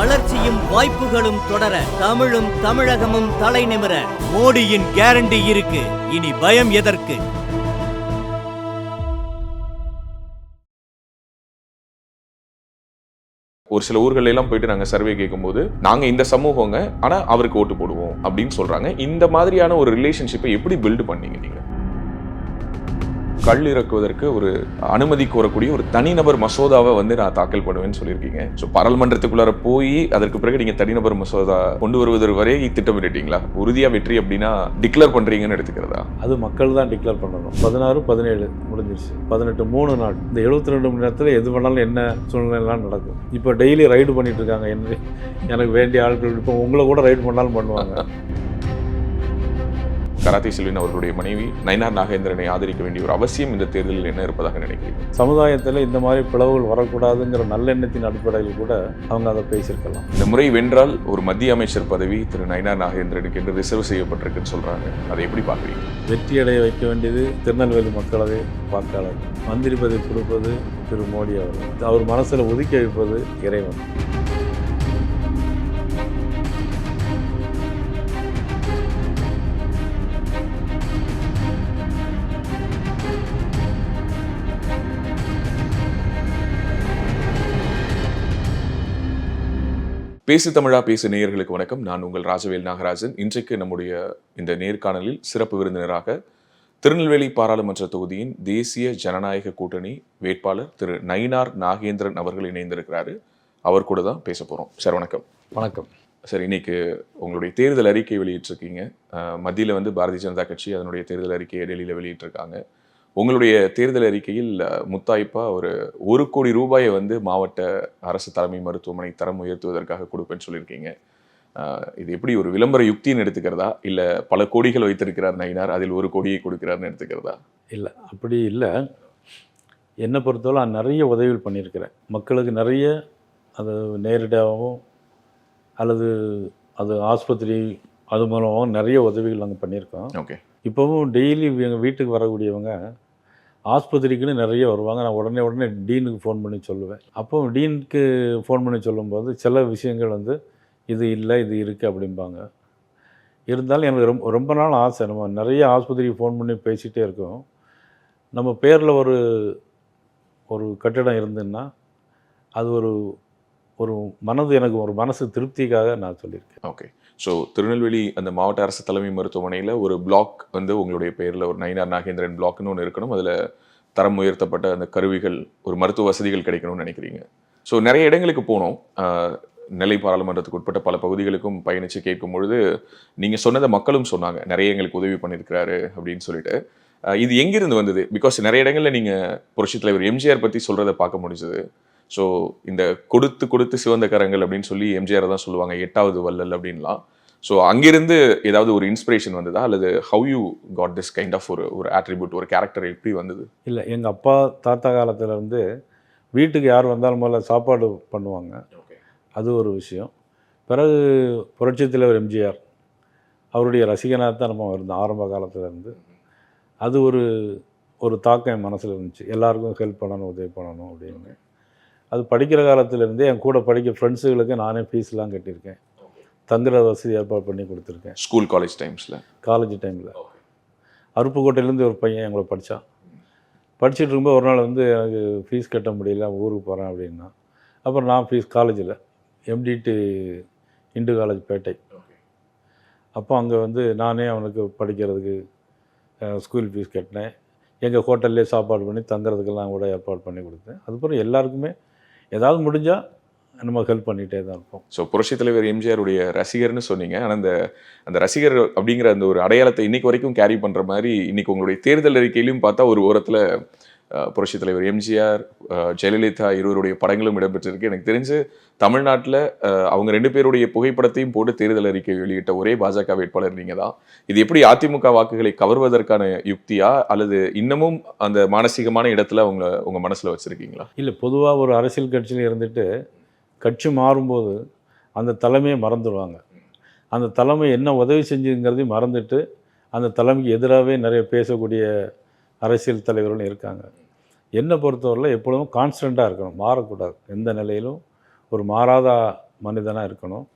வளர்ச்சியும் வாய்ப்புகளும் தொடர தமிழும் தமிழகமும் தலை நிமிர மோடியின் கேரண்டி இருக்கு. இனி பயம் எதற்கு? ஒரு சில ஊர்களெல்லாம் போயிட்டு நாங்கள் சர்வே கேட்கும்போது நாங்க இந்த சமூகங்க ஆனால் அவருக்கு ஓட்டு போடுவோம் அப்படின்னு சொல்றாங்க. இந்த மாதிரியான ஒரு ரிலேஷன்ஷிப்பை எப்படி பில்டு பண்ணீங்க நீங்க? கல் இறக்குவதற்கு ஒரு அனுமதி கோரக்கூடிய ஒரு தனிநபர் மசோதாவை வந்து நான் தாக்கல் பண்ணுவேன்னு சொல்லியிருக்கீங்க. ஸோ பாராளுமன்றத்துக்குள்ளார போய் அதற்கு பிறகு நீங்க தனிநபர் மசோதா கொண்டு வருவதற்கு வரை திட்டமிட்டுட்டீங்களா உறுதியா வெற்றி அப்படின்னா டிக்ளேர் பண்றீங்கன்னு எடுத்துக்கிறதா? அது மக்கள் தான் டிக்ளேர் பண்ணணும். பதினாறு பதினேழு முடிஞ்சிருச்சு. பதினெட்டு மூணு நாள். இந்த எழுபத்தி ரெண்டு மணி நேரத்தில் எது பண்ணாலும் என்ன சூழ்நிலைலாம் நடக்கும். இப்போ டெய்லி ரைடு பண்ணிட்டு இருக்காங்க. என்ன எனக்கு வேண்டிய ஆட்கள் இப்போ உங்களை கூட ரைடு பண்ணாலும் பண்ணுவாங்க. கராத்தி செல்வின் அவர்களுடைய மனைவி நயினார் நாகேந்திரனை ஆதரிக்க வேண்டிய ஒரு அவசியம் இந்த தேர்தலில் என்ன இருப்பதாக நினைக்கிறீங்க சமுதாயத்தில் இந்த மாதிரி பிளவுகள் வரக்கூடாதுங்கிற நல்லெண்ணத்தின் அடிப்படையில் கூட அவங்க அதை பேசியிருக்கலாம். இந்த முறை வென்றால் ஒரு மத்திய அமைச்சர் பதவி திரு நயினார் நாகேந்திரனுக்கு என்று ரிசர்வ் செய்யப்பட்டிருக்குன்னு சொல்றாங்க. அதை எப்படி பார்க்குறீங்க? வெற்றி அடைய வைக்க வேண்டியது திருநெல்வேலி மக்களவை வாக்காளர். மந்திரி பதவி கொடுப்பது திரு மோடி அவர்கள். அவர் மனசில் ஒதுக்கி வைப்பது இறைவன். பேசு தமிழா பேசு நேயர்களுக்கு வணக்கம். நான் உங்கள் ராஜவேல் நாகராஜன். இன்றைக்கு நம்முடைய இந்த நேர்காணலில் சிறப்பு விருந்தினராக திருநெல்வேலி பாராளுமன்ற தொகுதியின் தேசிய ஜனநாயக கூட்டணி வேட்பாளர் திரு நயினார் நாகேந்திரன் அவர்கள் இணைந்திருக்கிறாரு. அவர் கூட தான் பேச போறோம். சார் வணக்கம். வணக்கம். சார் இன்னைக்கு உங்களுடைய தேர்தல் அறிக்கை வெளியிட்டிருக்கீங்க. மத்தியில வந்து பாரதிய ஜனதா கட்சி அதனுடைய தேர்தல் அறிக்கையை டெல்லியில் வெளியிட்டிருக்காங்க. உங்களுடைய தேர்தல் அறிக்கையில் முத்தாய்ப்பா ஒரு ஒரு கோடி ரூபாயை வந்து மாவட்ட அரசு தலைமை மருத்துவமனை தரம் உயர்த்துவதற்காக கொடுப்பேன்னு சொல்லியிருக்கீங்க. இது எப்படி ஒரு விளம்பர யுக்தின்னு எடுத்துக்கிறதா? இல்ல பல கோடிகள் வைத்திருக்கிறார் நயினார் அதில் ஒரு கோடியை கொடுக்கிறார்னு எடுத்துக்கிறதா? இல்லை அப்படி இல்லை. என்னை பொறுத்தவரை நான் நிறைய உதவிகள் பண்ணியிருக்கிறேன். மக்களுக்கு நிறைய அது நேரடியாகவும் அல்லது அது ஆஸ்பத்திரி அது மூலமாகவும் நிறைய உதவிகள் நாங்கள் பண்ணியிருக்கோம். ஓகே. இப்போவும் டெய்லி எங்கள் வீட்டுக்கு வரக்கூடியவங்க ஆஸ்பத்திரிக்குன்னு நிறைய வருவாங்க. நான் உடனே உடனே டீனுக்கு ஃபோன் பண்ணி சொல்லுவேன். அப்போ டீனுக்கு ஃபோன் பண்ணி சொல்லும்போது சில விஷயங்கள் வந்து இது இல்லை இது இருக்குது அப்படிம்பாங்க. இருந்தாலும் எனக்கு ரொம்ப ரொம்ப நாள் ஆசை. நம்ம நிறைய ஆஸ்பத்திரிக்கு ஃபோன் பண்ணி பேசிகிட்டே இருக்கோம். நம்ம பேரில் ஒரு ஒரு கட்டிடம் இருந்துன்னா அது ஒரு ஒரு மனது எனக்கு ஒரு மனசு திருப்திக்காக நான் சொல்லியிருக்கேன். ஓகே ஸோ திருநெல்வேலி அந்த மாவட்ட அரசு தலைமை மருத்துவமனையில் ஒரு பிளாக் வந்து உங்களுடைய பெயரில் ஒரு நயினார் நாகேந்திரன் பிளாக்னு ஒன்று இருக்கணும். அதில் தரம் உயர்த்தப்பட்ட அந்த கருவிகள் ஒரு மருத்துவ வசதிகள் கிடைக்கணும்னு நினைக்கிறீங்க. ஸோ நிறைய இடங்களுக்கு போனோம். நெல்லை பாராளுமன்றத்துக்கு உட்பட்ட பல பகுதிகளுக்கும் பயணித்து கேட்கும் பொழுது நீங்கள் சொன்னதை மக்களும் சொன்னாங்க. நிறைய எங்களுக்கு உதவி பண்ணியிருக்கிறாரு அப்படின்னு சொல்லிட்டு. இது எங்கிருந்து வந்தது? பிகாஸ் நிறைய இடங்களில் நீங்கள் புரட்சி தலைவர் எம்ஜிஆர் பற்றி சொல்கிறத பார்க்க முடிஞ்சது. ஸோ இந்த கொடுத்து கொடுத்து சிவந்த கரங்கள் அப்படின்னு சொல்லி எம்ஜிஆர் தான் சொல்லுவாங்க எட்டாவது வள்ளல் அப்படின்லாம். ஸோ அங்கிருந்து ஏதாவது ஒரு இன்ஸ்பிரேஷன் வந்ததா? அல்லது how you got this kind of ஒரு ஒரு ஆட்ரிபியூட் ஒரு கேரக்டர் எப்படி வந்தது? இல்லை எங்கள் அப்பா தாத்தா காலத்துல இருந்து வீட்டுக்கு யார் வந்தாலும் முதல்ல சாப்பாடு பண்ணுவாங்க. அது ஒரு விஷயம். பிறகு புரட்சித் தலைவர் எம்ஜிஆர் அவருடைய ரசிகனாக தான் நம்ம இருந்தோம் ஆரம்ப காலத்துல இருந்து. அது ஒரு ஒரு தாக்கம் என் மனசில் இருந்துச்சு. எல்லாருக்கும் ஹெல்ப் பண்ணணும் உதவி பண்ணணும் அப்படின்னு. அது படிக்கிற காலத்துலேருந்தே என் கூட படிக்க ஃப்ரெண்ட்ஸுகளுக்கு நானே ஃபீஸ்லாம் கட்டியிருக்கேன். தங்குற வசதி ஏற்பாடு பண்ணி கொடுத்துருக்கேன். ஸ்கூல் காலேஜ் டைம்ஸில் காலேஜ் டைமில் அருப்புக்கோட்டையிலேருந்து ஒரு பையன் எங்களை படித்தான் படிச்சுட்டு இருக்கும்போது ஒரு நாள் வந்து எனக்கு ஃபீஸ் கட்ட முடியல ஊருக்கு போகிறேன் அப்படின்னா. அப்புறம் நான் ஃபீஸ் காலேஜில் எம்டிடி இந்து காலேஜ் பேட்டை. அப்போ அங்கே வந்து நானே அவனுக்கு படிக்கிறதுக்கு ஸ்கூல் ஃபீஸ் கட்டினேன். எங்கள் ஹோட்டல்லே சாப்பாடு பண்ணி தங்குறதுக்கெல்லாம் கூட ஏற்பாடு பண்ணி கொடுத்தேன். அதுக்கப்புறம் எல்லாருக்குமே ஏதாவது முடிஞ்சால் நம்ம ஹெல்ப் பண்ணிகிட்டே தான் இருப்போம். ஸோ புரட்சித் தலைவர் எம்ஜிஆருடைய ரசிகர்னு சொன்னீங்க. ஆனால் அந்த அந்த ரசிகர் அப்படிங்கிற அந்த ஒரு அடையாளத்தை இன்னைக்கு வரைக்கும் கேரி பண்ணுற மாதிரி இன்னைக்கு உங்களுடைய தேர்தல் அறிக்கையிலையும் பார்த்தா ஒரு ஓரத்தில் புரட்சி தலைவர் எம்ஜிஆர் ஜெயலலிதா இருவருடைய படங்களும் இடம்பெற்றிருக்கு. எனக்கு தெரிஞ்சு தமிழ்நாட்டில் அவங்க ரெண்டு பேருடைய புகைப்படத்தையும் போட்டு தேர்தல் அறிக்கை வெளியிட்ட ஒரே பாஜக வேட்பாளர் நீங்கள் தான் இது எப்படி அதிமுக வாக்குகளை கவர்வதற்கான யுக்தியா அல்லது இன்னமும் அந்த மானசீகமான இடத்துல அவங்க உங்கள் மனசில் வச்சுருக்கீங்களா? இல்லை பொதுவாக ஒரு அரசியல் கட்சியில் இருந்துட்டு கட்சி மாறும்போது அந்த தலைமையை மறந்துடுவாங்க. அந்த தலைமை என்ன உதவி செஞ்சுங்கிறதையும் மறந்துட்டு அந்த தலைமைக்கு எதிராகவே நிறைய பேசக்கூடிய அரசியல் தலைவர்கள் இருக்காங்க. என்னை பொறுத்தவரையில் எப்பொழுதும் கான்ஸ்டண்ட்டாக இருக்கணும். மாறக்கூடாது. எந்த நிலையிலும் ஒரு மாறாத மனிதனாக இருக்கணும்.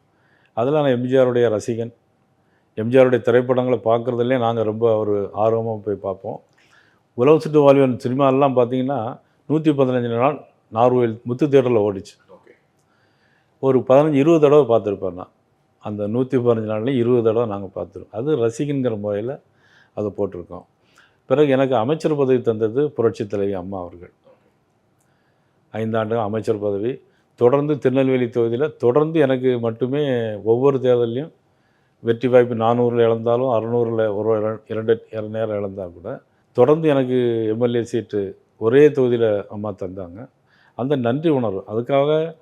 அதில் நான் எம்ஜிஆருடைய ரசிகன். எம்ஜிஆருடைய திரைப்படங்களை பார்க்குறதுலே நாங்கள் ரொம்ப ஒரு ஆர்வமாக போய் பார்ப்போம். உலக சுட்டு வாழ்வியன் சினிமாலாம் பார்த்தீங்கன்னா நூற்றி பதினஞ்சு நாள் நார்வேல் முத்து தேட்டரில் ஓடிச்சு. ஒரு பதினஞ்சு இருபது தடவை பார்த்துருப்பேன் நான். அந்த நூற்றி பதினஞ்சு நாள்லேயும் இருபது தடவை நாங்கள் பார்த்துருக்கோம். அது ரசிகன்கிற முறையில் அதை போட்டிருக்கோம். பிறகு எனக்கு அமைச்சர் பதவி தந்தது புரட்சித் தலைவி அம்மா அவர்கள். ஐந்தாண்டு அமைச்சர் பதவி. தொடர்ந்து திருநெல்வேலி தொகுதியில் தொடர்ந்து எனக்கு மட்டுமே ஒவ்வொரு தேர்தலையும் வெற்றி வாய்ப்பு நானூறில் இழந்தாலும் அறநூறில் ஒரு இர- இரண்டு இரண்டு நேரம் இழந்தால் கூட தொடர்ந்து எனக்கு எம்எல்ஏ சீட்டு ஒரே தொகுதியில் அம்மா தந்தாங்க. அந்த நன்றி உணர்வு. அதுக்காக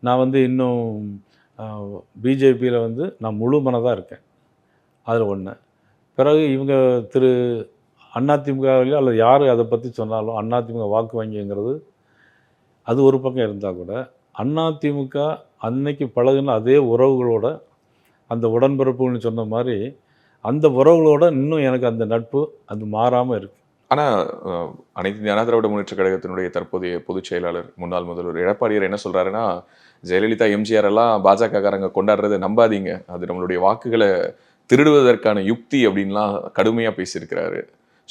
நான் வந்து இன்னும் பிஜேபியில் வந்து நான் முழு மனதாக இருக்கேன். அதில் ஒன்று பிறகு இவங்க திரு அதிமுகவிலையோ அல்லது யார் அதை பற்றி சொன்னாலும் அதிமுக வாக்கு வங்கிங்கிறது அது ஒரு பக்கம் இருந்தால் கூட அதிமுக அன்னைக்கு பழகின அதே உறவுகளோட அந்த உடன்பிறப்புன்னு சொன்ன மாதிரி அந்த உறவுகளோட இன்னும் எனக்கு அந்த நட்பு அது மாறாமல் இருக்குது ஆனால் அனைத்து இந்திய அண்ணா திராவிட முன்னேற்ற கழகத்தினுடைய தற்போதைய பொதுச் செயலாளர் முன்னாள் முதல்வர் எடப்பாடியார் என்ன சொல்கிறாருன்னா ஜெயலலிதா எம்ஜிஆர் எல்லாம் பாஜக காரங்க கொண்டாடுறதை நம்பாதீங்க. அது நம்மளுடைய வாக்குகளை திருடுவதற்கான யுக்தி அப்படின்லாம் கடுமையாக பேசியிருக்கிறாரு.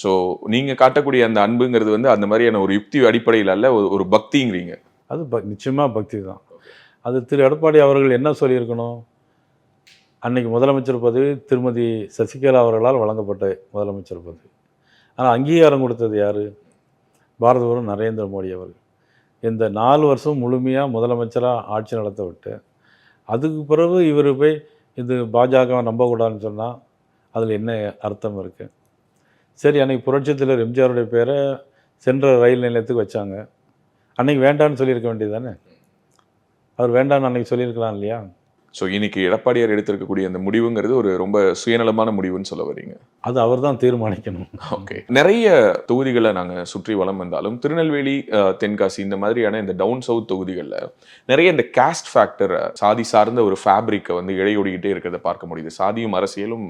ஸோ நீங்கள் காட்டக்கூடிய அந்த அன்புங்கிறது வந்து அந்த மாதிரியான ஒரு யுக்தி அடிப்படையில் அல்ல ஒரு- ஒரு பக்திங்கிறீங்க. அது ப நிச்சயமாக பக்தி தான். அது திரு எடப்பாடி அவர்கள் என்ன சொல்லியிருக்கணும்? அன்னைக்கு முதலமைச்சர் பதவி திருமதி சசிகலா அவர்களால் வழங்கப்பட்ட முதலமைச்சர் பதவி. ஆனால் அங்கீகாரம் கொடுத்தது யார்? பாரத நரேந்திர மோடி அவர்கள். இந்த நாலு வருஷம் முழுமையாக முதலமைச்சராக ஆட்சி நடத்த விட்டு அதுக்கு பிறகு இவர் போய் இது பாஜக நம்பக்கூடாதுன்னு சொன்னால் அதில் என்ன அர்த்தம் இருக்குது சரி அன்றைக்கி புரட்சித் எம்ஜிஆருடைய பேரை சென்ற ரயில் நிலையத்துக்கு வச்சாங்க. அன்னைக்கு வேண்டான்னு சொல்லியிருக்க வேண்டியது தானே? அவர் வேண்டான்னு அன்றைக்கி சொல்லியிருக்கலாம் இல்லையா? ஸோ இன்னைக்கு எடப்பாடியார் எடுத்திருக்கக்கூடிய அந்த முடிவுங்கிறது ஒரு ரொம்ப சுயநலமான முடிவுன்னு சொல்ல வரீங்க. அது அவர் தான் தீர்மானிக்கணும். ஓகே நிறைய தொகுதிகளை நாங்கள் சுற்றி வலம் வந்தாலும் திருநெல்வேலி தென்காசி இந்த மாதிரியான இந்த டவுன் சவுத் தொகுதிகளில் நிறைய இந்த காஸ்ட் ஃபேக்டர் சாதி சார்ந்த ஒரு ஃபேப்ரிக்கை வந்து இழையோடிக்கிட்டே இருக்கிறத பார்க்க முடியுது. சாதியும் அரசியலும்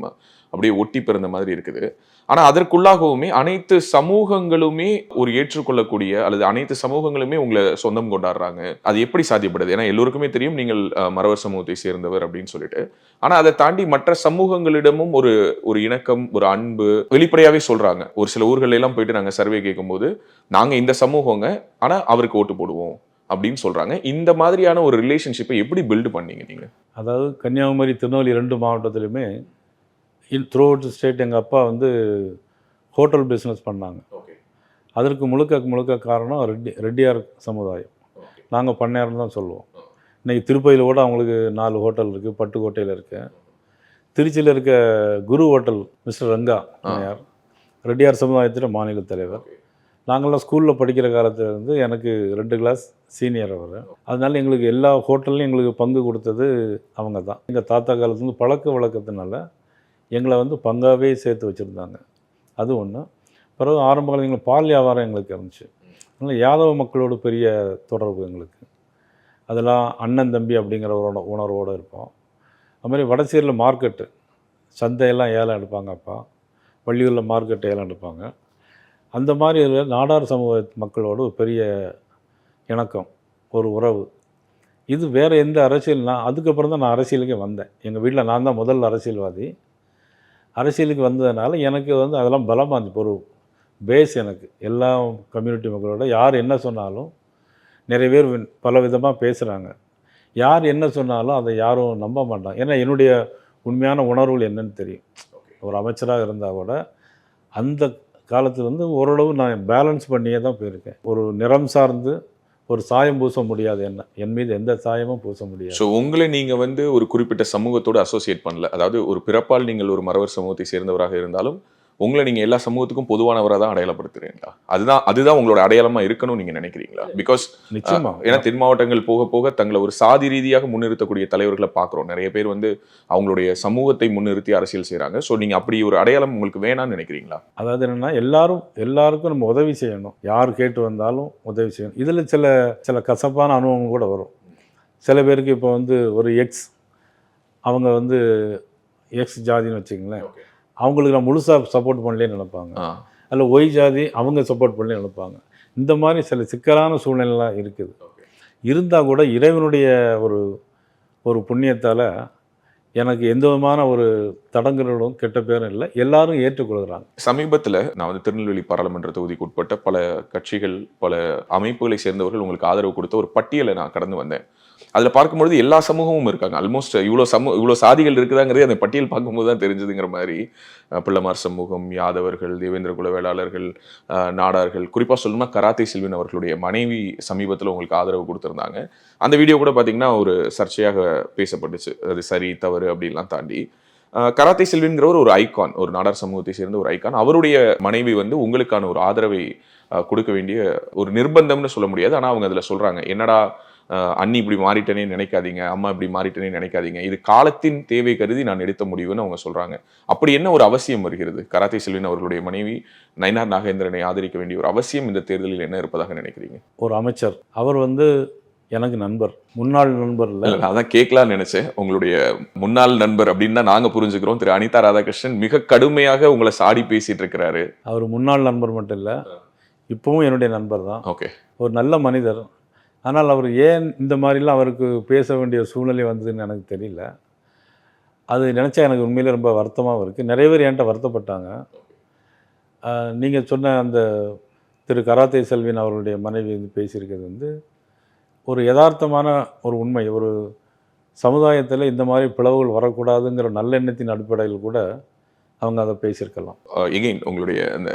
அப்படியே ஒட்டி பிறந்த மாதிரி இருக்குது. ஆனா அதற்குள்ளாகவுமே அனைத்து சமூகங்களுமே ஒரு ஏற்றுக்கொள்ளக்கூடிய அல்லது அனைத்து சமூகங்களுமே உங்களை சொந்தம் கொண்டாடுறாங்க. அது எப்படி சாத்தியப்படுது? ஏன்னா எல்லோருக்குமே தெரியும் நீங்கள் அஹ், மறவர் சமூகத்தை சேர்ந்தவர் அப்படின்னு சொல்லிட்டு. ஆனா அதை தாண்டி மற்ற சமூகங்களிடமும் ஒரு ஒரு இணக்கம் ஒரு அன்பு வெளிப்படையாவே சொல்றாங்க. ஒரு சில ஊர்கள்ல எல்லாம் போயிட்டு நாங்க சர்வே கேட்கும்போது நாங்க இந்த சமூகங்க ஆனா அவருக்கு ஓட்டு போடுவோம் அப்படின்னு சொல்றாங்க. இந்த மாதிரியான ஒரு ரிலேஷன்ஷிப்பை எப்படி பில்டு பண்ணீங்க நீங்க? அதாவது கன்னியாகுமரி திருநெல்வேலி ரெண்டு மாவட்டத்திலுமே இன் த்ரூ அவுட் ஸ்டேட் எங்கள் அப்பா வந்து ஹோட்டல் பிஸ்னஸ் பண்ணாங்க. அதற்கு முழுக்க முழுக்க காரணம் ரெட்டி ரெட்டியார் சமுதாயம். நாங்கள் பண்ணையார்னு தான் சொல்லுவோம். இன்றைக்கி திருப்பதியில் கூட அவங்களுக்கு நாலு ஹோட்டல் இருக்குது பட்டுக்கோட்டையில் இருக்கு. திருச்சியில் இருக்க குரு ஹோட்டல் மிஸ்டர் ரங்கா பண்ணையார் ரெட்டியார் சமுதாயத்தில் மாநில தலைவர். நாங்கள்லாம் ஸ்கூலில் படிக்கிற காலத்துல இருந்து எனக்கு ரெண்டு கிளாஸ் சீனியர் அவர். அதனால எங்களுக்கு எல்லா ஹோட்டல்லையும் எங்களுக்கு பங்கு கொடுத்தது அவங்க தான். எங்கள் தாத்தா காலத்துலேருந்து பழக்க வழக்கத்தினால எங்களை வந்து பங்காகவே சேர்த்து வச்சுருந்தாங்க. அது ஒன்று பிறகு ஆரம்ப காலத்தில் எங்களுக்கு பால் வியாபாரம் எங்களுக்கு இருந்துச்சு. அதனால் யாதவ மக்களோட பெரிய தொடர்பு எங்களுக்கு. அதெல்லாம் அண்ணன் தம்பி அப்படிங்கிற ஒரு உணர்வோடு இருப்போம். அது மாதிரி மார்க்கெட்டு சந்தையெல்லாம் ஏலம் எடுப்பாங்க அப்பா. வள்ளியூரில் மார்க்கெட் ஏலம் எடுப்பாங்க. அந்த மாதிரி நாடார் சமூக மக்களோட ஒரு பெரிய இணக்கம் ஒரு உறவு. இது வேறு எந்த அரசியல்னா அதுக்கப்புறம் தான் நான் அரசியலுக்கே வந்தேன். எங்கள் வீட்டில் நான் தான் முதல் அரசியல்வாதி. அரசியலுக்கு வந்ததுனால எனக்கு வந்து அதெல்லாம் பலமாக இருந்துச்சு ஒரு பேஸ் எனக்கு. எல்லா கம்யூனிட்டி மக்களோட யார் என்ன சொன்னாலும் நிறைய பேர் பல விதமாக பேசுகிறாங்க யார் என்ன சொன்னாலும் அதை யாரும் நம்ப மாட்டாங்க. ஏன்னா என்னுடைய உண்மையான உணர்வுகள் என்னன்னு தெரியும். ஒரு அமைச்சராக இருந்தால் கூட அந்த காலத்துல வந்து ஓரளவு நான் பேலன்ஸ் பண்ணியே தான் போயிருக்கேன். ஒரு நிறம் சார்ந்து ஒரு சாயம் பூச முடியாது என்ன. என் மீது எந்த சாயமும் பூச முடியாது. ஸோ உங்களை நீங்க வந்து ஒரு குறிப்பிட்ட சமூகத்தோட அசோசியேட் பண்ணல. அதாவது ஒரு பிறப்பால் நீங்கள் ஒரு மறவர் சமூகத்தை சேர்ந்தவராக இருந்தாலும் உங்களை நீங்க எல்லா சமூகத்துக்கும் பொதுவானவராக தான் அடையாளப்படுத்துறீங்களா? அதுதான் அதுதான் உங்களோட அடையாளமா இருக்கணும்னு நீங்க நினைக்கிறீங்களா? பிகாஸ் நிச்சயமா. ஏன்னா தென் மாவட்டங்கள் போக போக தங்களை ஒரு சாதி ரீதியாக முன்னிறுத்தக்கூடிய தலைவர்களை பார்க்குறோம். நிறைய பேர் வந்து அவங்களுடைய சமூகத்தை முன்னிறுத்தி அரசியல் செய்றாங்க. ஸோ நீங்க அப்படி ஒரு அடையாளம் உங்களுக்கு வேணாம்னு நினைக்கிறீங்களா? அதாவது என்னென்னா எல்லாரும் எல்லாருக்கும் நம்ம உதவி செய்யணும். யார் கேட்டு வந்தாலும் உதவி செய்யணும். இதில் சில சில கசப்பான அனுபவம் கூட வரும். சில பேருக்கு இப்போ வந்து ஒரு எக்ஸ் அவங்க வந்து எக்ஸ் ஜாதின்னு வச்சுங்களேன் அவங்களுக்கு நான் முழுசாக சப்போர்ட் பண்ணலேன்னு நினைப்பாங்க. அதில் ஒய் ஜாதி அவங்க சப்போர்ட் பண்ணி நினைப்பாங்க. இந்த மாதிரி சில சிக்கலான சூழ்நிலைலாம் இருக்குது. இருந்தால் கூட இறைவனுடைய ஒரு ஒரு புண்ணியத்தால் எனக்கு எந்த விதமான ஒரு தடங்களும் கெட்ட பேரும் இல்லை. எல்லாரும் ஏற்றுக்கொள்கிறாங்க. சமீபத்துல நான் வந்து திருநெல்வேலி பாராளுமன்ற தொகுதிக்கு உட்பட்ட பல கட்சிகள் பல அமைப்புகளை சேர்ந்தவர்கள் உங்களுக்கு ஆதரவு கொடுத்த ஒரு பட்டியலை நான் கடந்து வந்தேன். அதில் பார்க்கும்பொழுது எல்லா சமூகமும் இருக்காங்க. ஆல்மோஸ்ட் இவ்வளோ சமூக இவ்வளோ சாதிகள் இருக்குதாங்கிறதே அந்த பட்டியல் பார்க்கும்போது தான் தெரிஞ்சுதுங்கிற மாதிரி பிள்ளமார் சமூகம் யாதவர்கள் தேவேந்திர குல வேளாளர்கள் நாடார்கள் குறிப்பாக சொல்லணும்னா கராத்தே செல்வின் அவர்களுடைய மனைவி சமீபத்தில் உங்களுக்கு ஆதரவு கொடுத்துருந்தாங்க. அந்த வீடியோ கூட பார்த்தீங்கன்னா ஒரு சர்ச்சையாக பேசப்பட்டுச்சு. அது சரி தவறு அப்படின்லாம் தாண்டி. கராத்தே செல்வின்கிறவர் ஒரு ஐகான் ஒரு நாடார் சமூகத்தை சேர்ந்த ஒரு ஐகான் அவருடைய மனைவி வந்து உங்களுக்கான ஒரு ஆதரவை கொடுக்க வேண்டிய ஒரு நிர்பந்தம்னு சொல்ல முடியாது. ஆனால் அவங்க அதில் சொல்கிறாங்க என்னடா அண்ணி இப்படி மாறிட்டேனே நினைக்காதீங்க அம்மா இப்படி மாறிட்டேனே நினைக்காதீங்க. இது காலத்தின் தேவை கருதி நான் எடுத்த முடிவுன்னு அவங்க சொல்றாங்க. அப்படி என்ன ஒரு அவசியம் வருகிறது? கராத்தே செல்வின் அவர்களுடைய மனைவி நயினார் நாகேந்திரனை ஆதரிக்க வேண்டிய ஒரு அவசியம் இந்த தேர்தலில் என்ன இருப்பதாக நினைக்கிறீங்க? ஒரு அமைச்சர். அவர் வந்து எனக்கு நண்பர். முன்னாள் நண்பர் இல்லை. அதான் கேட்கலாம்னு நினைச்சேன். உங்களுடைய முன்னாள் நண்பர் அப்படின்னு தான் நாங்க புரிஞ்சுக்கிறோம். திரு அனிதா ராதாகிருஷ்ணன் மிக கடுமையாக உங்களை சாடி பேசிட்டு இருக்கிறாரு. அவர் முன்னாள் நண்பர் மட்டும் இல்லை. இப்போவும் என்னுடைய நண்பர் தான். ஓகே. ஒரு நல்ல மனிதர். ஆனால் அவர் ஏன் இந்த மாதிரிலாம் அவருக்கு பேச வேண்டிய சூழ்நிலை வந்ததுன்னு எனக்கு தெரியல. அது நினச்சா எனக்கு உண்மையிலே ரொம்ப வருத்தமாகவும் இருக்குது நிறைய பேர் என்கிட்ட வருத்தப்பட்டாங்க. நீங்கள் சொன்ன அந்த திரு கராத்தே செல்வின் அவருடைய மனைவி வந்து பேசியிருக்கிறது வந்து ஒரு யதார்த்தமான ஒரு உண்மை. ஒரு சமுதாயத்தில் இந்த மாதிரி பிளவுகள் வரக்கூடாதுங்கிற நல்லெண்ணத்தின் அடிப்படையில் கூட அவங்க அதை பேசியிருக்கலாம். எகைன் உங்களுடைய அந்த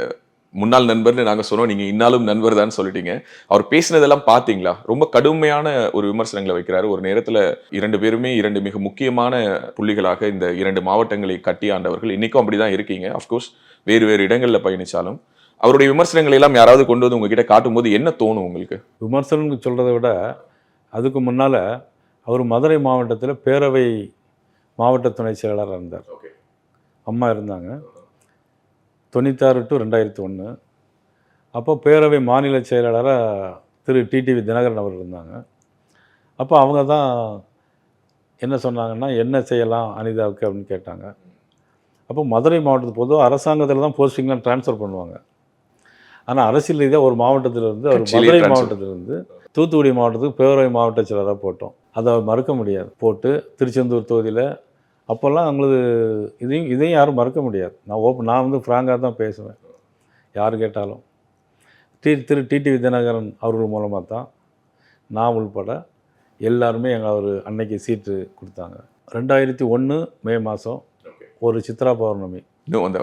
முன்னாள் நண்பர்னு நாங்க சொன்னோம். நீங்க இன்னாலும் நண்பர் தான் சொல்லிட்டீங்க. அவர் பேசினதெல்லாம் பாத்தீங்களா? ரொம்ப கடுமையான ஒரு விமர்சனங்களை வைக்கிறாரு. ஒரு நேரத்துல இரண்டு பேருமே இரண்டு மிக முக்கியமான புள்ளிகளாக இந்த இரண்டு மாவட்டங்களை கட்டி ஆண்டவர்கள். இன்னைக்கும் அப்படிதான் இருக்கீங்க. அஃப்கோர்ஸ் வேறு வேறு இடங்கள்ல பயணிச்சாலும். அவருடைய விமர்சனங்களை எல்லாம் யாராவது கொண்டு வந்து உங்ககிட்ட காட்டும்போது என்ன தோணும் உங்களுக்கு? விமர்சனம் சொல்கிறத விட அதுக்கு முன்னால் அவர் மதுரை மாவட்டத்தில் பேரவை மாவட்ட துணை செயலாளராக இருந்தார். அம்மா இருந்தாங்க. தொண்ணூத்தாறு டு ரெண்டாயிரத்தி ஒன்று அப்போ பேரவை மாநில செயலாளராக திரு டிடிவி தினகரன் அவர் இருந்தாங்க. அப்போ அவங்க தான் என்ன சொன்னாங்கன்னா என்ன செய்யலாம் அனிதாவுக்கு? அப்படின்னு கேட்டாங்க. அப்போ மதுரை மாவட்டத்துக்கு பொதுவாக அரசாங்கத்தில் தான் போஸ்டிங்லாம் ட்ரான்ஸ்ஃபர் பண்ணுவாங்க. ஆனால் அரசியல் ரீதியாக ஒரு மாவட்டத்திலிருந்து அவர் மதுரை. மாவட்டத்திலிருந்து தூத்துக்குடி மாவட்டத்துக்கு பேரவை மாவட்ட செயலராக போட்டோம். அதை மறுக்க முடியாது. போட்டு திருச்செந்தூர் தொகுதியில் அப்போல்லாம் அவங்களுக்கு இதையும் இதையும் யாரும் மறுக்க முடியாது. நான் ஓப்பன் நான் வந்து ஃப்ராங்காக தான் பேசுவேன். யார் கேட்டாலும். டி திரு டிடி வித்யநகரன் அவர்கள் மூலமாக தான் நான் உள்பட எல்லாருமே எங்கள் அவர் அன்னைக்கு சீட்டு கொடுத்தாங்க. ரெண்டாயிரத்தி ஒன்று மே மாதம் ஒரு சித்ரா பௌர்ணமி. இன்னும் அந்த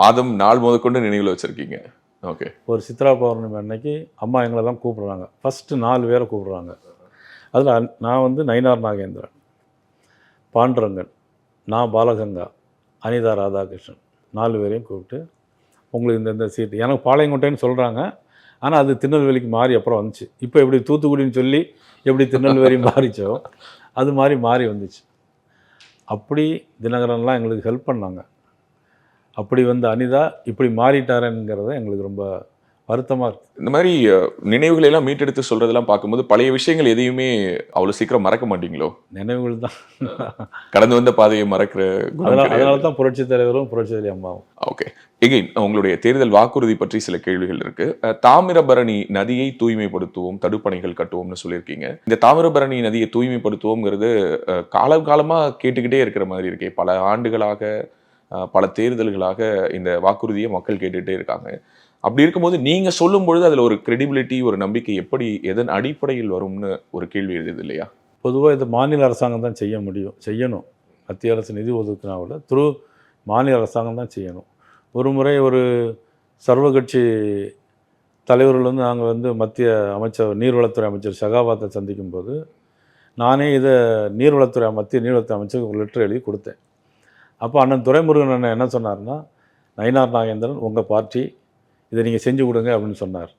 மாதம் நாள் முதற்கொண்டு நினைவில் வச்சிருக்கீங்க. ஓகே. ஒரு சித்ரா பௌர்ணமி அன்னைக்கு அம்மா எங்களெல்லாம் கூப்பிடுறாங்க. ஃபஸ்ட்டு நாலு பேரை கூப்பிடுறாங்க. அதில் நான் வந்து நயினார் நாகேந்திரன். பாண்டுரங்கன் நான் பாலகங்கா அனிதா ராதாகிருஷ்ணன் நாலு பேரையும் கூப்பிட்டு உங்களுக்கு இந்த இந்த சீட்டு. எனக்கு பாளையங்கோட்டைன்னு சொல்கிறாங்க ஆனால் அது திருநெல்வேலிக்கு மாறி அப்புறம் வந்துச்சு. இப்போ எப்படி தூத்துக்குடின்னு சொல்லி எப்படி திருநெல்வேலி மாறிச்சோ அது மாதிரி மாறி வந்துச்சு. அப்படி தினகரன்லாம் எங்களுக்கு ஹெல்ப் பண்ணாங்க. அப்படி வந்து அனிதா இப்படி மாறிட்டாரங்கிறத எங்களுக்கு ரொம்ப வருத்தமாக இருக்குது இந்த மாதிரி நினைவுகளை எல்லாம் மீட்டெடுத்து சொல்றதெல்லாம் பார்க்கும்போது பழைய விஷயங்கள் எதையுமே அவ்வளவு சீக்கிரம் மறக்க மாட்டீங்களோ? நினைவுகள் தான். கடந்து வந்த பாதையை மறக்கிற அதனால தான் புரட்சித் தலைவரும் புரட்சி தலைவி அம்மாவும். ஓகே எகைன் உங்களுடைய தேர்தல் வாக்குறுதி பற்றி சில கேள்விகள் இருக்கு. தாமிரபரணி நதியை தூய்மைப்படுத்துவோம் தடுப்பணைகள் கட்டுவோம்னு சொல்லியிருக்கீங்க. இந்த தாமிரபரணி நதியை தூய்மைப்படுத்துவோம்ங்கிறது அஹ், காலம் காலமா கேட்டுக்கிட்டே இருக்கிற மாதிரி இருக்கே. பல ஆண்டுகளாக பல தேர்தல்களாக இந்த வாக்குறுதியை மக்கள் கேட்டுட்டே இருக்காங்க. அப்படி இருக்கும்போது நீங்கள் சொல்லும் பொழுது அதில் ஒரு கிரெடிபிலிட்டி ஒரு நம்பிக்கை எப்படி எதன் அடிப்படையில் வரும்னு ஒரு கேள்வி எழுதுது இல்லையா? பொதுவாக இது மாநில அரசாங்கம் தான் செய்ய முடியும் செய்யணும். மத்திய அரசு நிதி ஒதுக்கினாவில் த்ரூ மாநில அரசாங்கம் தான் செய்யணும். ஒரு முறை ஒரு சர்வ கட்சி தலைவர்கள் வந்து நாங்கள் வந்து மத்திய அமைச்சர் நீர்வளத்துறை அமைச்சர் ஷகாபாத்தை சந்திக்கும் போது நானே இதை நீர்வளத்துறை மத்திய நீர்வளத்துறை அமைச்சருக்கு ஒரு லெட்டர் எழுதி கொடுத்தேன். அப்போ அண்ணன் துரைமுருகன் அண்ணன் என்ன சொன்னார்னா நயினார் நாகேந்திரன் உங்கள் பார்ட்டி இதை நீங்கள் செஞ்சு கொடுங்க அப்படின்னு சொன்னார்.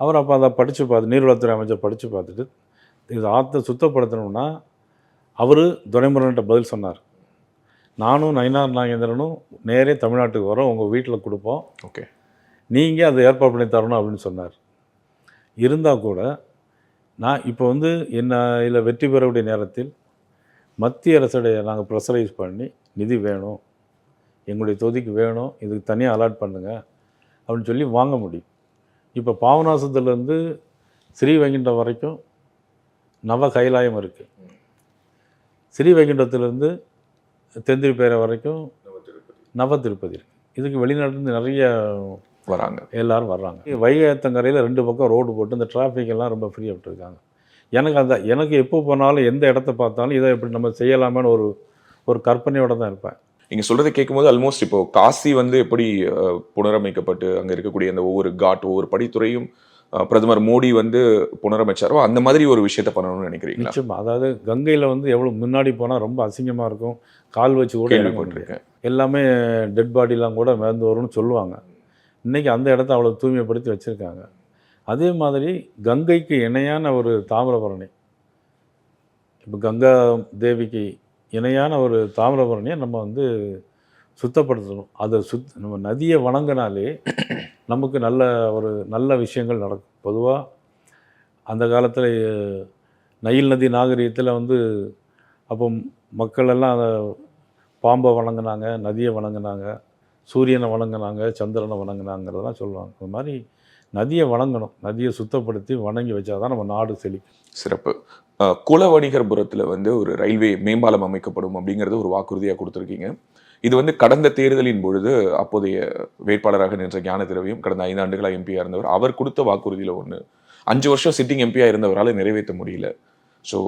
அவர் அப்போ அதை படித்து பார்த்து நீர்வளத்துறை அமைச்சர் படித்து பார்த்துட்டு இது ஆற்றை சுத்தப்படுத்தணும்னா அவர் துரைமுருகன்ட்ட பதில் சொன்னார். நானும் நயினார் நாகேந்திரனும் நேரே தமிழ்நாட்டுக்கு வரோம் உங்கள் வீட்டில் கொடுப்போம். ஓகே. நீங்கள் அதை ஏற்பாடு பண்ணி தரணும் அப்படின்னு சொன்னார். இருந்தால் கூட நான் இப்போ வந்து என்ன இதில் வெற்றி பெறக்கூடிய நேரத்தில் மத்திய அரசுடைய நாங்கள் ப்ரெஷரைஸ் பண்ணி நிதி வேணும். எங்களுடைய தொகுதிக்கு வேணும். இதுக்கு தனியாக அலாட் பண்ணுங்க. அப்படின்னு சொல்லி வாங்க முடியும். இப்போ பாவநாசத்துலேருந்து ஸ்ரீவைகுண்டம் வரைக்கும் நவ கைலாயம் இருக்குது ஸ்ரீவைகுண்டத்திலேருந்து தெந்திரிப்பேரை வரைக்கும் நவ திருப்பதி இருக்கு. இதுக்கு வெளிநாட்டுலேருந்து நிறைய வராங்க. எல்லாரும் வர்றாங்க. வைகாத்தங்கரையில் ரெண்டு பக்கம் ரோடு போட்டு இந்த டிராஃபிக் எல்லாம் ரொம்ப ஃப்ரீயாக விட்டுருக்காங்க. எனக்கு அந்த எனக்கு எப்போ போனாலும் எந்த இடத்த பார்த்தாலும் இதை இப்படி நம்ம செய்யலாமேன்னு ஒரு ஒரு கற்பனையோட தான் இருப்பேன். நீங்க சொல்றதை கேட்கும்போது ஆல்மோஸ்ட் இப்போ காசி வந்து எப்படி புனரமைக்கப்பட்டு அங்க இருக்கக்கூடிய அந்த ஒவ்வொரு காட் ஒவ்வொரு படித்துறையும் பிரதமர் மோடி வந்து புனரமைச்சாரோ அந்த மாதிரி ஒரு விஷயத்த பண்ணணும்னு நினைக்கிறீங்களா? நிச்சயமா. அதாவது கங்கையில் வந்து எவ்வளோ முன்னாடி போனால் ரொம்ப அசிங்கமாக இருக்கும். கால் வச்சு கூட கேள்விப்பட்டிருக்கேன். எல்லாமே டெட் பாடிலாம் கூட மிதந்து வரும்னு சொல்லுவாங்க. இன்றைக்கி அந்த இடத்த அவ்வளோ தூய்மைப்படுத்தி வச்சுருக்காங்க. அதே மாதிரி கங்கைக்கு இணையான ஒரு தாமிரபரணி. இப்போ கங்கா தேவிக்கு இணையான ஒரு தாமிரபரணியை நம்ம வந்து சுத்தப்படுத்தணும். அதை சுத் நம்ம நதியை வணங்கினாலே நமக்கு நல்ல ஒரு நல்ல விஷயங்கள் நடக்கும். பொதுவாக அந்த காலத்தில் நயில் நதி நாகரிகத்தில் வந்து அப்போ மக்களெல்லாம் அதை பாம்பை வணங்குனாங்க நதியை வணங்கினாங்க சூரியனை வணங்கினாங்க சந்திரனை வணங்கினாங்கிறதெல்லாம் சொல்லுவாங்க. அது மாதிரி நதியை வணங்கணும். நதியை சுத்தப்படுத்தி வணங்கி வச்சாதான் நம்ம நாடு செழிக்கும். சிறப்பு. குலவணிகர்புரத்துல வந்து ஒரு ரயில்வே மேம்பாலம் அமைக்கப்படும் அப்படிங்கறது ஒரு வாக்குறுதியாக கொடுத்துருக்கீங்க. இது வந்து கடந்த தேர்தலின் பொழுது அப்போதைய வேட்பாளராக நின்ற ஞான திரவியம் கடந்த ஐந்து ஆண்டுகளாக எம்பியாக இருந்தவர் அவர் கொடுத்த வாக்குறுதியில் ஒன்று அஞ்சு வருஷம் சிட்டிங் எம்பியாக இருந்தவரால் நிறைவேற்ற முடியல. ஸோ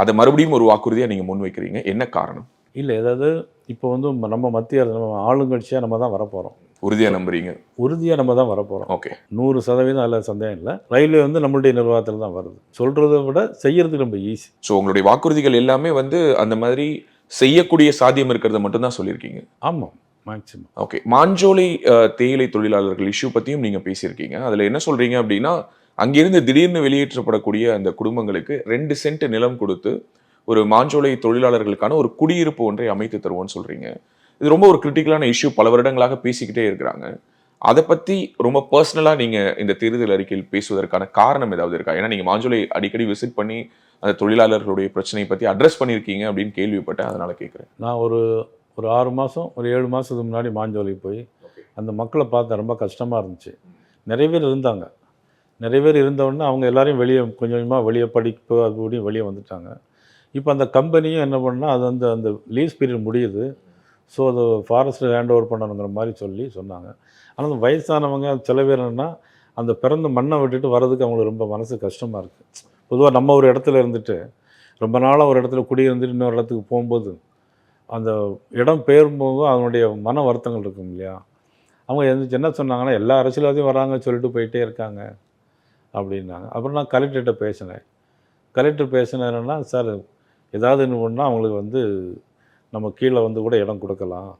அதை மறுபடியும் ஒரு வாக்குறுதியாக நீங்கள் முன் முன்வைக்கிறீங்க என்ன காரணம்? இல்லை ஏதாவது இப்போ வந்து நம்ம மத்திய நம்ம ஆளுங்கட்சியாக நம்ம தான் வரப்போகிறோம் உறுதியா நம்புறீங்க? உறுதியாக நம்ம தான் வரப்போகிறோம் ஓகே. நூறு சதவீதம் அதில் சந்தேகம் இல்லை. ரயில்வே வந்து நம்மளுடைய நிர்வாகத்தில் தான் வருது. சொல்கிறத விட செய்யறதுக்கு ரொம்ப ஈஸி ஸோ உங்களுடைய வாக்குறுதிகள் எல்லாமே வந்து அந்த மாதிரி செய்யக்கூடிய சாத்தியம் இருக்கிறத மட்டும் தான் சொல்லியிருக்கீங்க? ஆமாம் மேக்சிமம் ஓகே. மாஞ்சோலை தேயிலை தொழிலாளர்கள் இஷ்யூ பத்தியும் நீங்க பேசியிருக்கீங்க. அதுல என்ன சொல்றீங்க அப்படின்னா அங்கிருந்து திடீர்னு வெளியேற்றப்படக்கூடிய அந்த குடும்பங்களுக்கு ரெண்டு சென்ட் நிலம் கொடுத்து ஒரு மாஞ்சோலை தொழிலாளர்களுக்கான ஒரு குடியிருப்பு ஒன்றை அமைத்து தருவோம்னு சொல்றீங்க. இது ரொம்ப ஒரு கிரிட்டிக்கலான இஷ்யூ பல வருடங்களாக பேசிக்கிட்டே இருக்கிறாங்க. அதை பத்தி ரொம்ப பர்சனலா நீங்க இந்த தேர்தல் அறிக்கையில் பேசுவதற்கான காரணம் ஏதாவது இருக்கா? ஏன்னா நீங்க மாஞ்சோலை அடிக்கடி விசிட் பண்ணி அந்த தொழிலாளர்களுடைய பிரச்சனையை பத்தி அட்ரஸ் பண்ணியிருக்கீங்க அப்படின்னு கேள்விப்பட்டேன். அதனால கேட்குறேன். நான் ஒரு ஒரு ஆறு மாதம் ஒரு ஏழு மாதத்துக்கு முன்னாடி மாஞ்சோலைக்கு போய் அந்த மக்களை பார்த்தா ரொம்ப கஷ்டமாக இருந்துச்சு. நிறைய பேர் இருந்தாங்க. நிறைய பேர் இருந்தவுடனே அவங்க எல்லாரையும் வெளியே கொஞ்சம் கொஞ்சமாக வெளியே படிப்பு அது வெளியே வந்துட்டாங்க. இப்போ அந்த கம்பெனியும் என்ன பண்ணால் அது வந்து அந்த லீஸ் பீரியட் முடியுது. ஸோ அது ஃபாரஸ்ட் ஹேண்ட் ஓவர் பண்ணணுங்கிற மாதிரி சொல்லி சொன்னாங்க. ஆனால் அந்த வயசானவங்க சில பேர் என்னென்னா அந்த பிறந்த மண்ணை விட்டுட்டு வர்றதுக்கு அவங்களுக்கு ரொம்ப மனசு கஷ்டமாக இருக்குது பொதுவாக நம்ம ஒரு இடத்துல இருந்துட்டு ரொம்ப நாளாக ஒரு இடத்துல குடியிருந்துட்டு இன்னொரு இடத்துக்கு போகும்போது அந்த இடம் பெயரும்போது அதனுடைய மன வருத்தங்கள் இருக்கும் இல்லையா? அவங்க எழுந்துச்சு என்ன சொன்னாங்கன்னா எல்லா அரசியல்வாதியும் வராங்கன்னு சொல்லிட்டு போயிட்டே இருக்காங்க அப்படின்னாங்க. அப்புறம் நான் கலெக்டர்கிட்ட பேசினேன். கலெக்டர் பேசினேன்னா சார் ஏதாவது என்ன பண்ணால் அவங்களுக்கு வந்து நம்ம கீழே வந்து கூட இடம் கொடுக்கலாம்.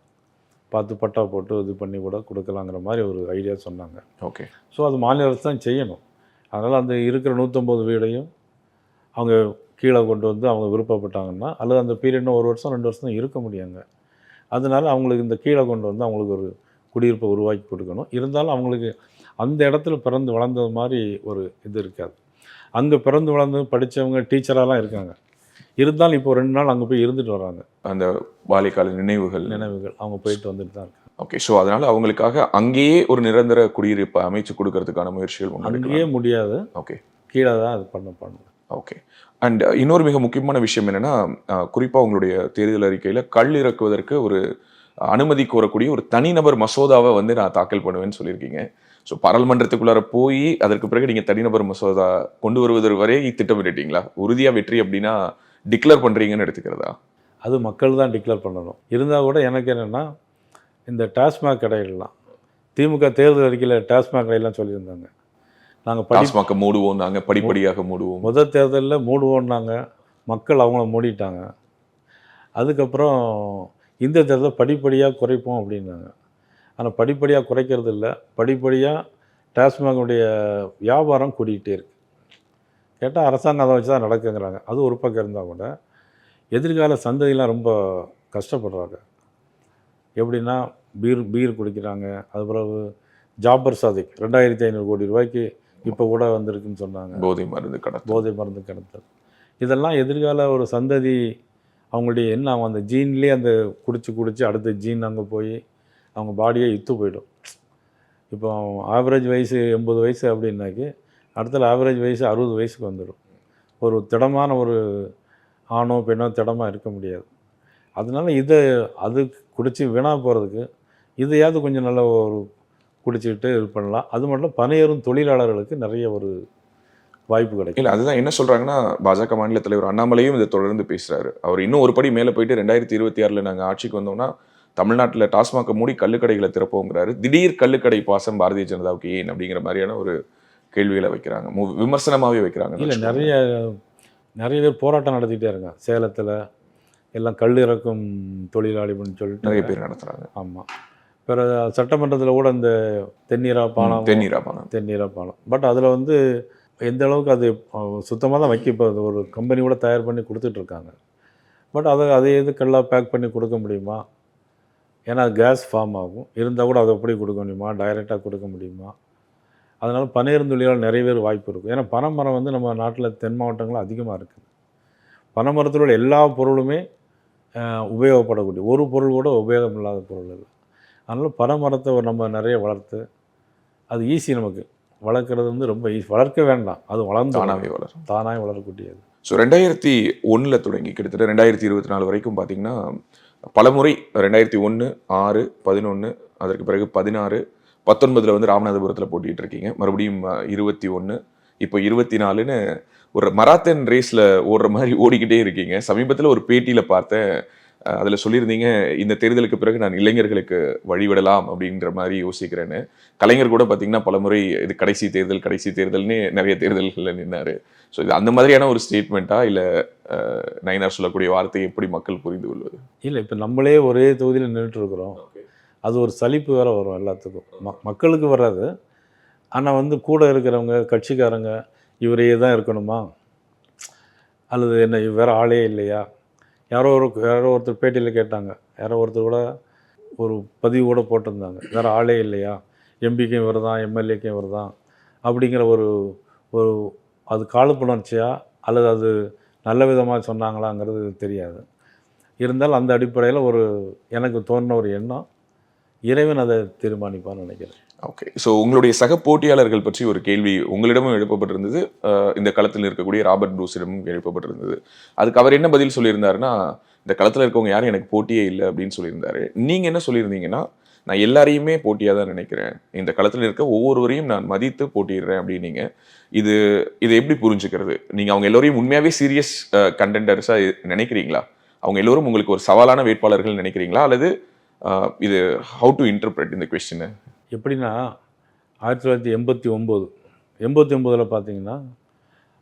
பார்த்து பட்டா போட்டு இது பண்ணி கூட கொடுக்கலாங்கிற மாதிரி ஒரு ஐடியா சொன்னாங்க. ஓகே. ஸோ அது மாநில அரசு தான் செய்யணும். அதனால் அந்த இருக்கிற நூற்றம்பது வீடையும் அவங்க கீழே கொண்டு வந்து அவங்க விருப்பப்பட்டாங்கன்னா அல்லது அந்த பீரியட்னு ஒரு வருஷம் ரெண்டு வருஷம் இருக்க முடியாங்க. அதனால அவங்களுக்கு இந்த கீழே கொண்டு வந்து அவங்களுக்கு ஒரு குடியிருப்பை உருவாக்கி கொடுக்கணும். இருந்தாலும் அவங்களுக்கு அந்த இடத்துல பிறந்து வளர்ந்தது மாதிரி ஒரு இது இருக்காது. அங்கே பிறந்து வளர்ந்து படித்தவங்க டீச்சராலாம் இருக்காங்க. இருந்தாலும் இப்போ ரெண்டு நாள் அங்கே போய் இருந்துட்டு வராங்க. அந்த பாலிகால நினைவுகள். நினைவுகள். அவங்க போயிட்டு வந்துட்டு தான் இருக்காங்க. ஓகே ஸோ அதனால அவங்களுக்காக அங்கேயே ஒரு நிரந்தர குடியிருப்பை அமைச்சு கொடுக்கறதுக்கான முயற்சிகள் அங்கேயே முடியாது. ஓகே கீழே தான் அது பண்ண பண்ணணும். ஓகே அண்ட் இன்னொரு மிக முக்கியமான விஷயம் என்னன்னா அஹ், குறிப்பா உங்களுடைய தேர்தல் அறிக்கையில கல் இறக்குவதற்கு ஒரு அனுமதி கோரக்கூடிய ஒரு தனிநபர் மசோதாவை வந்து நான் தாக்கல் பண்ணுவேன்னு சொல்லியிருக்கீங்க. ஸோ பாராளுமன்றத்துக்குள்ளார போய் அதற்கு பிறகு நீங்க தனிநபர் மசோதா கொண்டு வருவதற்கு வரை திட்டமிட்டுட்டீங்களா உறுதியா வெற்றி அப்படின்னா டிக்ளேர் பண்றீங்கன்னு எடுத்துக்கிறதா? அது மக்கள் தான் டிக்ளேர் பண்ணணும். இருந்தால் கூட எனக்கு என்னென்னா இந்த டாஸ்மாக் கடைகள்லாம் திமுக தேர்தல் அறிக்கையில் டாஸ்மாக் கடையெல்லாம் சொல்லியிருந்தாங்க. நாங்கள் டாஸ்மாக மூடுவோம் நாங்க படிப்படியாக மூடுவோம். முதல் தேர்தலில் மூடுவோன்னாங்க மக்கள் அவங்கள மூடிட்டாங்க. அதுக்கப்புறம் இந்த தேர்தல் படிப்படியாக குறைப்போம் அப்படின்னாங்க. ஆனால் படிப்படியாக குறைக்கிறது இல்லை படிப்படியாக டாஸ்மாகுடைய வியாபாரம் கூடிக்கிட்டே இருக்கு. கேட்டால் அரசாங்கம் அதை வச்சு தான் நடக்குங்கிறாங்க. அது ஒரு பக்கம் இருந்தால் கூட எதிர்கால சந்ததியெலாம் ரொம்ப கஷ்டப்படுறாங்க. எப்படின்னா பீர் பீர் குடிக்கிறாங்க. அது பிறகு ஜாபர் சாதிக் ரெண்டாயிரத்தி ஐநூறு கோடி ரூபாய்க்கு இப்போ கூட வந்திருக்குன்னு சொன்னாங்க. போதை மருந்து கடத்தல். போதை மருந்து கடத்தல். இதெல்லாம் எதிர்கால ஒரு சந்ததி அவங்களுடைய என்ன அவங்க அந்த ஜீன்லேயே அந்த குடிச்சு குடிச்சு அடுத்த ஜீன் அங்கே போய் அவங்க பாடியே இத்து போயிடும். இப்போ ஆவரேஜ் வயசு எண்பது வயசு அப்படின்னாக்கி அடுத்த ஆவரேஜ் வயசு அறுபது வயசுக்கு வந்துடும். ஒரு திடமான ஒரு ஆணோ பெண்ணோ திடமாக இருக்க முடியாது. அதனால இதை அது குடித்து வீணாக போகிறதுக்கு இதையாவது கொஞ்சம் நல்ல ஒரு குடிச்சிக்கிட்டு இது பண்ணலாம். அது மட்டும் இல்ல, பணியேறும் தொழிலாளர்களுக்கு நிறைய ஒரு வாய்ப்பு கிடைக்கும். இல்லை அதுதான் என்ன சொல்கிறாங்கன்னா பாஜக மாநில தலைவர் அண்ணாமலையும் இதை தொடர்ந்து பேசுகிறாரு அவர் இன்னும் ஒரு படி மேலே போயிட்டு ரெண்டாயிரத்தி இருபத்தி ஆறில் நாங்கள் ஆட்சிக்கு வந்தோம்னா தமிழ்நாட்டில் டாஸ்மாக மூடி கல்லுக்கடைகளை திறப்போங்கிறாரு. திடீர் கல்லுக்கடை பாசம் பாரதிய ஜனதாவுக்கு ஏன் அப்படிங்கிற மாதிரியான ஒரு கேள்விகளை வைக்கிறாங்க. மு- விமர்சனமாவே வைக்கிறாங்க இல்லை நிறைய நிறைய பேர் போராட்டம் நடத்திட்டே இருக்காங்க. சேலத்தில் எல்லாம் கல் இறக்கும் தொழிலாளின்னு சொல்லிட்டு நிறைய பேர் நடத்துறாங்க. ஆமாம் பிற சட்டமன்றத்தில் கூட இந்த தென்னீரா பாலம் தென்னீரா பானம் தென்னீரா பாலம். பட் அதில் வந்து எந்த அளவுக்கு அது சுத்தமாக தான் வைக்க இப்போ ஒரு கம்பெனி கூட தயார் பண்ணி கொடுத்துட்ருக்காங்க பட் அதை அதை எது கல்லாக பேக் பண்ணி கொடுக்க முடியுமா? ஏன்னா கேஸ் ஃபார்ம் ஆகும். இருந்தால் கூட அதை எப்படி கொடுக்க முடியுமா? டைரெக்டாக கொடுக்க முடியுமா? அதனால் பனையரும் தொழிலாளர் நிறைய பேர் வாய்ப்பு இருக்கும். ஏன்னா பனைமரம் வந்து நம்ம நாட்டில் தென் மாவட்டங்களில் அதிகமாக இருக்குது பனைமரத்தில் உள்ள எல்லா பொருளுமே உபயோகப்படக்கூடிய ஒரு பொருள் கூட உபயோகம் இல்லாத பொருள் இல்லை அதனால் பனைமரத்தை நம்ம நிறைய வளர்த்து அது ஈஸி நமக்கு. வளர்க்குறது வந்து ரொம்ப ஈஸி. வளர்க்க வேண்டாம். அது வளர்ந்து தானாவே வளரும். தானாக வளரக்கூடியது. ஸோ ரெண்டாயிரத்தி ஒன்றில் தொடங்கி கிட்டத்தட்ட ரெண்டாயிரத்தி இருபத்தி நாலு வரைக்கும் பார்த்தீங்கன்னா பலமுறை ரெண்டாயிரத்தி ஒன்று ஆறு பதினொன்று அதற்கு பிறகு பதினாறு பத்தொன்பதில் வந்து ராமநாதபுரத்தில் போட்டிகிட்டு இருக்கீங்க மறுபடியும் இருபத்தி ஒன்று இப்போ இருபத்தி நாலுன்னு ஒரு மராத்தன் ரேஸில் ஓடுற மாதிரி ஓடிக்கிட்டே இருக்கீங்க. சமீபத்தில் ஒரு பேட்டியில் பார்த்தேன். அதில் சொல்லியிருந்தீங்க இந்த தேர்தலுக்கு பிறகு நான் இளைஞர்களுக்கு வழிவிடலாம் அப்படின்ற மாதிரி யோசிக்கிறேன்னு. கலைஞர் கூட பார்த்தீங்கன்னா பலமுறை இது கடைசி தேர்தல் கடைசி தேர்தல்னு நிறைய தேர்தல்களில் நின்னார். ஸோ இது அந்த மாதிரியான ஒரு ஸ்டேட்மெண்ட்டா இல்லை நைனார் சொல்லக்கூடிய வார்த்தையை எப்படி மக்கள் புரிந்து கொள்வது? இல்லை இப்போ நம்மளே ஒரே தொகுதியில் நின்றுட்டு இருக்கிறோம். அது ஒரு சலிப்பு வேறு வரும் எல்லாத்துக்கும். ம மக்களுக்கு வராது. ஆனால் வந்து கூட இருக்கிறவங்க கட்சிக்காரங்க இவரையே தான் இருக்கணுமா? அல்லது என்ன இவ் வேறு ஆளே இல்லையா? யாரோ ஒரு யாரோ ஒருத்தர் பேட்டியில் கேட்டாங்க. யாரோ ஒருத்தர் கூட ஒரு பதிவு கூட போட்டிருந்தாங்க. வேறு ஆளே இல்லையா? எம்பிக்கும் இவர் தான் எம்எல்ஏக்கும் இவர் தான் அப்படிங்கிற ஒரு ஒரு அது காழ்ப்புணர்ச்சியா அல்லது அது நல்ல விதமாக சொன்னாங்களாங்கிறது தெரியாது. இருந்தாலும் அந்த அடிப்படையில் ஒரு எனக்கு தோணுன ஒரு எண்ணம். இறைவன் அதை தீர்மானிப்பான்னு நினைக்கிறேன். ஓகே ஸோ உங்களுடைய சக போட்டியாளர்கள் பற்றி ஒரு கேள்வி உங்களிடமும் எழுப்பப்பட்டிருந்தது. இந்த களத்தில் இருக்கக்கூடிய ராபர்ட் ப்ரூஸிடமும் எழுப்பப்பட்டிருந்தது. அதுக்கு அவர் என்ன பதில் சொல்லியிருந்தாருன்னா இந்த களத்தில் இருக்கவங்க யாரும் எனக்கு போட்டியே இல்லை அப்படின்னு சொல்லியிருந்தாரு. நீங்கள் என்ன சொல்லியிருந்தீங்கன்னா நான் எல்லாரையுமே போட்டியாக தான் நினைக்கிறேன். இந்த களத்தில் இருக்க ஒவ்வொருவரையும் நான் மதித்து போட்டிடுறேன் அப்படின்னீங்க. இது இதை எப்படி புரிஞ்சுக்கிறது? நீங்கள் அவங்க எல்லோரையும் உண்மையாகவே சீரியஸ் கண்டென்டர்ஸாக நினைக்கிறீங்களா? அவங்க எல்லோரும் உங்களுக்கு ஒரு சவாலான வேட்பாளர்கள் நினைக்கிறீங்களா? அல்லது இது ஹவு டு இன்டர்பிரேட் இந்த கொஸ்டினை எப்படின்னா ஆயிரத்தி தொள்ளாயிரத்தி எண்பத்தி ஒம்பது. எண்பத்தி ஒம்பதில் பார்த்தீங்கன்னா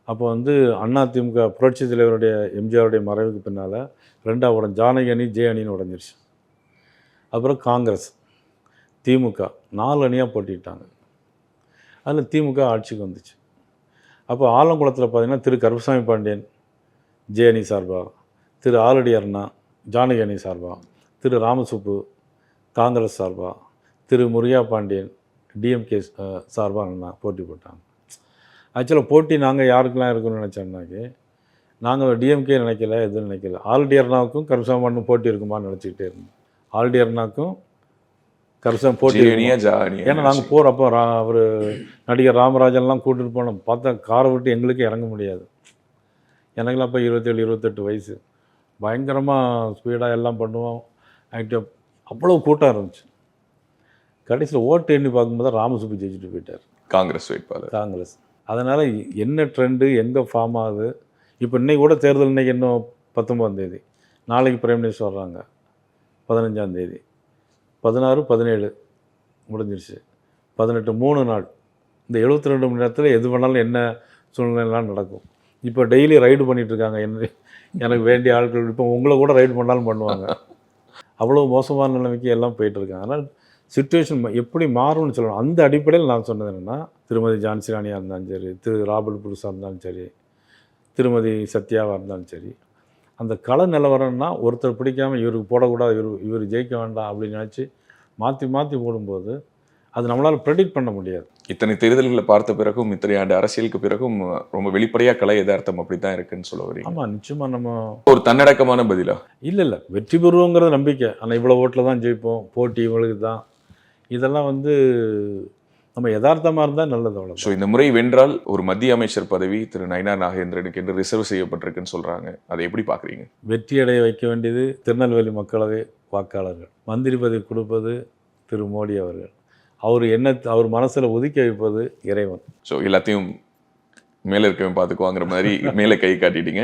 அப்போ வந்து அண்ணா திமுக புரட்சி தலைவருடைய எம்ஜிஆருடைய மறைவுக்கு பின்னால் ரெண்டாவது உடம் ஜானகி அணி ஜே அணின்னு உடஞ்சிருச்சு. அப்புறம் காங்கிரஸ் திமுக நாலு அணியாக போட்டிட்டாங்க. அதில் திமுக ஆட்சிக்கு வந்துச்சு. அப்போ ஆலங்குளத்தில் பார்த்தீங்கன்னா திரு கருப்பசாமி பாண்டியன் ஜே அணி சார்பாக திரு ஆலடி அருணா ஜானகி அணி சார்பாக திரு ராமசுப்பு காங்கிரஸ் சார்பாக திரு முருகா பாண்டியன் டிஎம்கே சார்பாக அண்ணா போட்டி போட்டாங்க. ஆக்சுவலாக போட்டி நாங்கள் யாருக்கெல்லாம் இருக்குன்னு நினச்சோம்னாக்கி நாங்கள் டிஎம்கே நினைக்கல எதுவும் நினைக்கல. ஆல்டி அருணாவுக்கும் கருசாமண்ணும் போட்டி இருக்குமான்னு நினச்சிக்கிட்டே இருந்தோம். ஆல்டி அருணாக்கும் கருசாம் போட்டி ஏன்னா நாங்கள் போகிறப்போ ரா அவர் நடிகர் ராமராஜன்லாம் கூட்டிட்டு போனோம். பார்த்தா காரை விட்டு எங்களுக்கு இறங்க முடியாது. எனக்கெல்லாம் அப்போ இருபத்தேழு இருபத்தெட்டு வயசு. பயங்கரமாக ஸ்பீடாக எல்லாம் பண்ணுவோம். ஆக்டிவ் அவ்வளோ கூட்டம் இருந்துச்சு. கடைசியில் ஓட்டு எண்ணி பார்க்கும்போது ராமசுப்பு ஜெயிச்சுட்டு போயிட்டார். காங்கிரஸ் வேட்பாளர். காங்கிரஸ். அதனால் என்ன ட்ரெண்டு எங்கே ஃபார்ம் ஆகுது? இப்போ இன்னைக்கு கூட தேர்தல் இன்னைக்கு இன்னும் பத்தொம்பதாம் தேதி. நாளைக்கு பிரைம் மினிஸ்டர் வர்றாங்க. பதினஞ்சாம் தேதி. பதினாறு பதினேழு முடிஞ்சிருச்சு. பதினெட்டு மூணு நாள். இந்த 72 ரெண்டு மணி நேரத்தில் எது வேணாலும் என்ன சூழ்நிலைலாம் நடக்கும். இப்போ டெய்லி ரைடு பண்ணிட்டு இருக்காங்க. என்ன எனக்கு வேண்டிய ஆட்கள் இப்போ உங்களை கூட ரைடு பண்ணாலும் பண்ணுவாங்க. அவ்வளோ மோசமான நிலைமைக்கு எல்லாம் போயிட்டு இருக்காங்க சுச்சுவேஷன் எப்படி மாறும்னு சொல்லணும். அந்த அடிப்படையில் நான் சொன்னது என்னென்னா திருமதி ஜான்சி ராணியாக இருந்தாலும் சரி திரு ராபர்ட் புருஷாக இருந்தாலும் சரி திருமதி சத்யாவாக இருந்தாலும் சரி அந்த கள நிலவரம்னா ஒருத்தர் பிடிக்காம இவருக்கு போடக்கூடாது இவர் இவர் ஜெயிக்க வேண்டாம் அப்படின்னு நினச்சி மாற்றி மாற்றி போடும்போது அது நம்மளால் ப்ரெடிக்ட் பண்ண முடியாது. இத்தனை தேர்தல்களை பார்த்த பிறகும் இத்தனை ஆண்டு அரசியலுக்கு பிறகும் ரொம்ப வெளிப்படையா கலை யதார்த்தம் அப்படித்தான் இருக்குன்னு சொல்ல வரீங்க. ஆமாம் நிச்சயமாக நம்ம ஒரு தன்னடக்கமான பதிலா? இல்லை இல்லை. வெற்றி பெறுவோங்கிறது நம்பிக்கை. ஆனால் இவ்வளோ ஓட்டில் தான் ஜெயிப்போம். போட்டி இவங்களுக்கு தான். இதெல்லாம் வந்து நம்ம யதார்த்தமாக இருந்தால் நல்லது அவ்வளோ ஸோ இந்த முறை வென்றால் ஒரு மத்திய அமைச்சர் பதவி திரு நயினார் நாகேந்திரனுக்கு என்று ரிசர்வ் செய்யப்பட்டிருக்குன்னு சொல்றாங்க. அதை எப்படி பாக்குறீங்க வெற்றியடைய வைக்க வேண்டியது திருநெல்வேலி மக்களவை வாக்காளர்கள். மந்திரி பதவி கொடுப்பது திரு மோடி அவர்கள். அவர் என்ன அவர் மனசில் ஒதுக்கி வைப்பது இறைவன். ஸோ எல்லாத்தையும் மேலே இருக்கவன் பார்த்துக்குவாங்கிற மாதிரி மேலே கை காட்டிட்டீங்க.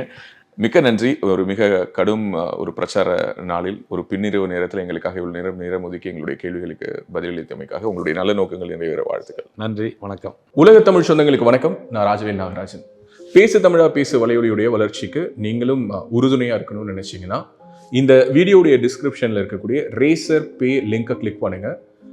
மிக்க நன்றி. ஒரு மிக கடும் ஒரு பிரச்சார நாளில் ஒரு பின்னிரவு நேரத்தில் எங்களுக்காக இவ்வளவு நேரம் நேரம் ஒதுக்கி எங்களுடைய கேள்விகளுக்கு பதிலளித்தமைக்காக உங்களுடைய நல்ல நோக்கங்கள் நிறைவேற வாழ்த்துக்கள். நன்றி. வணக்கம். உலக தமிழ் சொந்தங்களுக்கு வணக்கம். நான் ராஜவேல் நாகராஜன். பேசு தமிழா பேசு வலையொலியுடைய வளர்ச்சிக்கு நீங்களும் அஹ், உறுதுணையா இருக்கணும்னு நினைச்சீங்கன்னா இந்த வீடியோடைய டிஸ்கிரிப்ஷன்ல இருக்கக்கூடிய ரேசர் பே லிங்கை கிளிக் பண்ணுங்க.